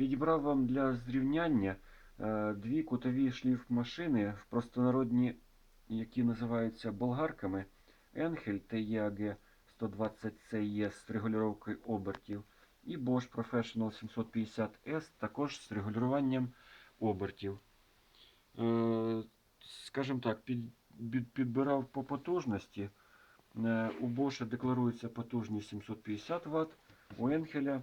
Підібрав вам для зрівняння е, дві кутові шліфмашини в простонародні, які називаються болгарками Enhel TEAG 120CE з регулювання обертів і Bosch Professional 750S також з регулюванням обертів. Е, Скажімо так, під, під- підбирав по потужності. Е, У Bosch декларується потужність 750 Вт, у Енхеля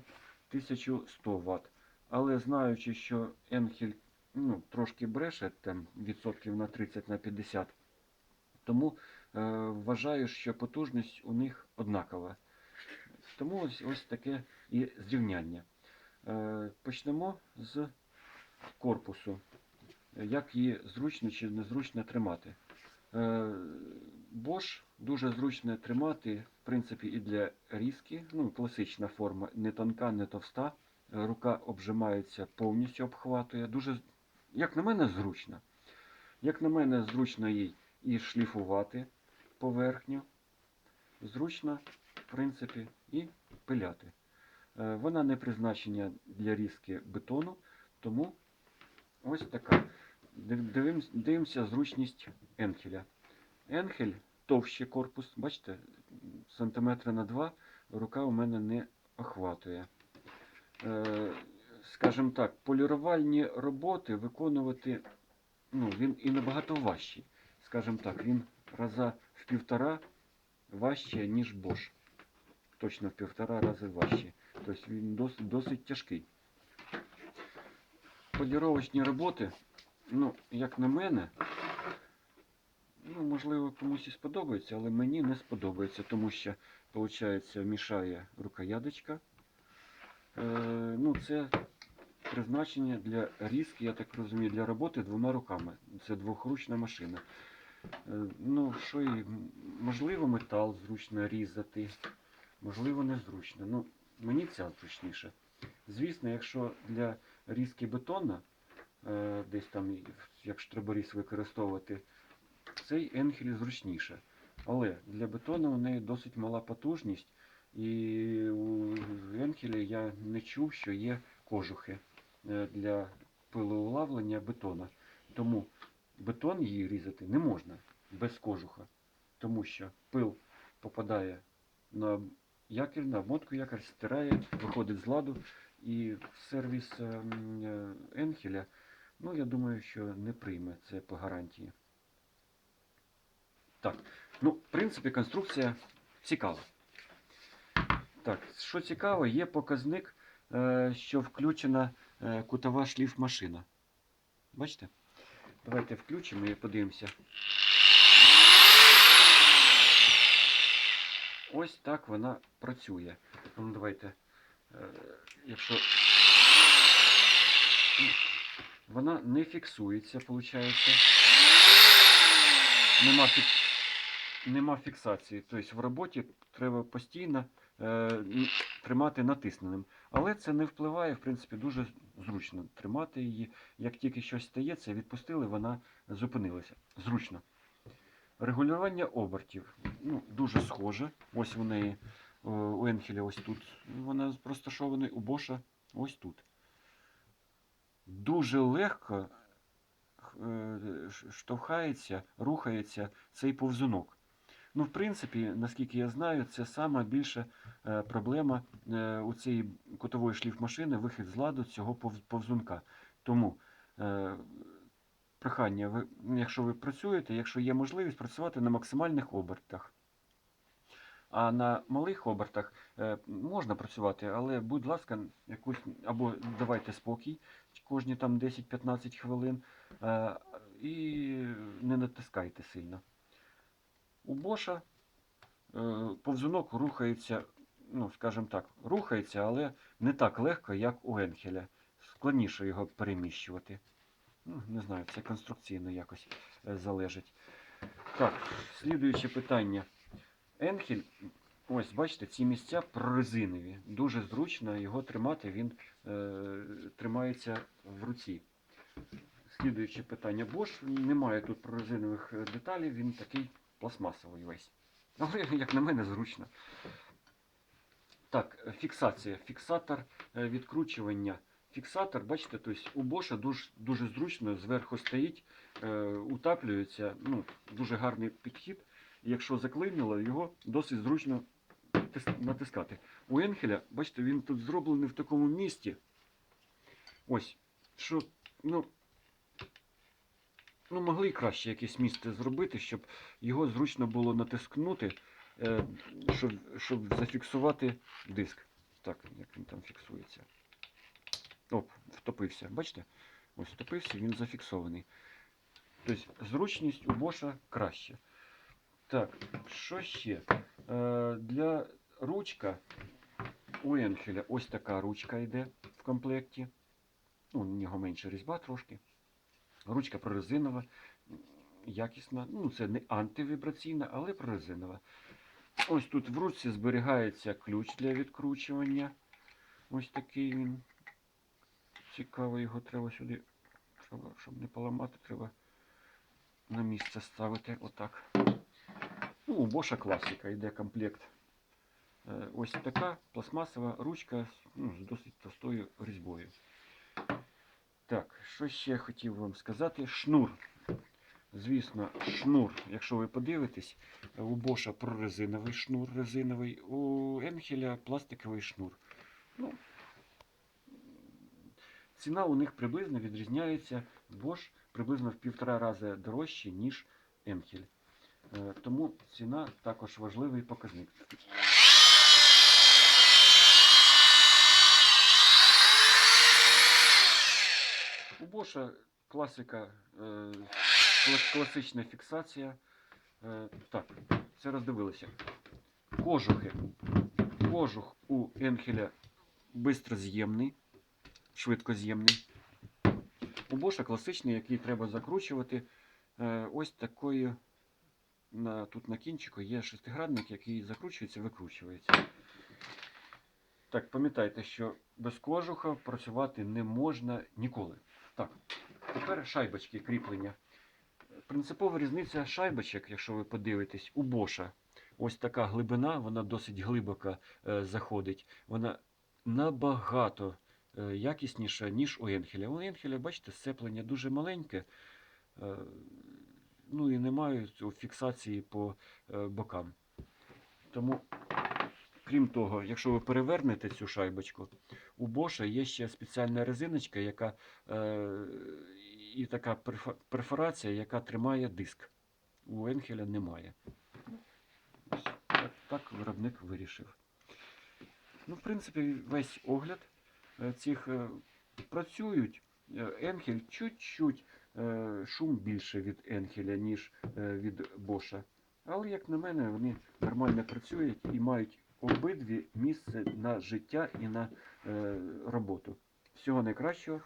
1100 Вт. Але знаючи, що Енхель ну, трошки бреше там, відсотків на 30 на 50, тому е, вважаю, що потужність у них однакова. Тому ось, ось таке і зрівняння. Е, почнемо з корпусу. Як її зручно чи незручно тримати. Е, Bosch дуже зручно тримати, в принципі, і для різки. Ну, класична форма, не тонка, не товста. Рука обжимається, повністю обхватує. Дуже, як на мене, зручно. Як на мене, зручно їй і шліфувати поверхню. Зручно, в принципі, і пиляти. Е, Вона не призначена для різки бетону, тому ось така. Дивимося зручність енхеля. Енхель товщий корпус, бачите, сантиметра на 2 рука у мене не охватує. Е, скажімо так, полірувальні роботи виконувати ну, він і набагато важчий. Скажімо так, він раза в півтора важче, ніж Bosch. Точно в півтора рази важче. Тобто він досить, досить тяжкий. Поліровочні роботи, ну, як на мене, ну, можливо, комусь і сподобається, але мені не сподобається, тому що, виходить, мішає рукояточка. Е, ну, це призначення для різки, я так розумію, для роботи двома руками. Це двохручна машина. Е, ну, що і, можливо, метал зручно різати, можливо, незручно. Ну, мені ця зручніше. Звісно, якщо для різки бетона, е, десь там, і в- як штраборіз використовувати, цей енхель зручніше. Але для бетону у неї досить мала потужність, і у енхелі я не чув, що є кожухи е, для пилоулавлення бетона. Тому бетон її різати не можна без кожуха, тому що пил попадає на якір, на обмотку якір, стирає, виходить з ладу. І сервіс ем, е, Енхеля, ну я думаю, що не прийме це по гарантії. Так, ну, в принципі, конструкція цікава. Так, що цікаво, є показник, е, що включена е, кутова шліфмашина. Бачите? Давайте включимо і подивимося. Ось так вона працює. Ну, давайте, е, якщо вона не фіксується, виходить. Нема, фік... Нема фіксації. Тобто в роботі треба постійно тримати натисненим. Але це не впливає, в принципі, дуже зручно тримати її. Як тільки щось стається, відпустили, вона зупинилася. Зручно. Регулювання обертів. Ну, дуже схоже. Ось у неї у Енхеля ось тут. Вона розташована, у Боша ось тут. Дуже легко е, штовхається, рухається цей повзунок. Ну, в принципі, наскільки я знаю, це сама більша е, проблема е, у цієї кутової шліфмашини, вихід з ладу цього повз- повзунка. Тому е, прохання, ви, якщо ви працюєте, якщо є можливість працювати на максимальних обертах. А на малих обертах можна працювати, але, будь ласка, якусь або давайте спокій кожні там 10-15 хвилин і не натискайте сильно. У Боша е, повзунок рухається, ну, скажімо так, рухається, але не так легко, як у Енхеля. Складніше його переміщувати. Ну, не знаю, це конструкційно якось е, залежить. Так, слідуюче питання. Енхель, ось бачите, ці місця прорезинові. Дуже зручно його тримати, він е, тримається в руці. Слідуюче питання. Bosch немає тут прорезинових е, деталей, він такий пластмасовий весь. Але, як на мене, зручно. Так, фіксація. Фіксатор е, відкручування фіксатор, бачите, тобто у Боша дуже, дуже зручно зверху стоїть, е, утаплюється. Ну, дуже гарний підхід. Якщо заклинило, його досить зручно натискати. У Енхеля, бачите, він тут зроблений в такому місці. Ось, що, ну, ну могли краще якесь місце зробити, щоб його зручно було натискнути, е, щоб, щоб зафіксувати диск. Так, як він там фіксується. Оп, втопився. Бачите? Ось втопився, він зафіксований. Тобто зручність у Боша краще. Так, що ще? Е, для ручка у Енхеля ось така ручка йде в комплекті. Ну, у нього менша різьба трошки. Ручка прорезинова, якісна. Ну, це не антивібраційна, але прорезинова. Ось тут в ручці зберігається ключ для відкручування. Ось такий він. Цікаво, його треба сюди, треба, щоб не поламати, треба на місце ставити отак. Ну, у Боша класика, йде комплект. Е, Ось така пластмасова ручка ну, з досить товстою різьбою. Так, що ще я хотів вам сказати? Шнур. Звісно, шнур, якщо ви подивитесь, у Боша прорезиновий шнур резиновий, у Енхеля пластиковий шнур. Ну, ціна у них приблизно відрізняється. Bosch приблизно в півтора рази дорожче, ніж Енхель. Е, Тому ціна також важливий показник. У Боша класика, е, класична фіксація. Е, Так, це роздивилися. Кожухи. Кожух у Енхеля бистроз'ємний, швидкоз'ємний. У Боша класичний, який треба закручувати. Е, Ось такою. На, тут на кінчику є шестигранник, який закручується, викручується. Так, пам'ятайте, що без кожуха працювати не можна ніколи. Так, тепер шайбочки кріплення. Принципова різниця шайбочок, якщо ви подивитесь, у Боша. Ось така глибина, вона досить глибоко е, заходить. Вона набагато е, якісніша, ніж у Енхеля. У Енхеля, бачите, сцеплення дуже маленьке. Е, ну і немає фіксації по е, бокам. Тому, крім того, якщо ви перевернете цю шайбочку, у Боша є ще спеціальна резиночка, яка е, і така перфо- перфорація, яка тримає диск. У Енхеля немає. Так, так виробник вирішив. Ну, в принципі, весь огляд е, цих е, працюють. Е, Енхель чуть-чуть е, шум більше від Енхеля, ніж е, від Боша. Але, як на мене, вони нормально працюють і мають обидві місце на життя і на е, роботу. Всього найкращого.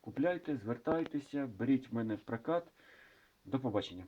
Купляйте, звертайтеся, беріть в мене прокат. До побачення.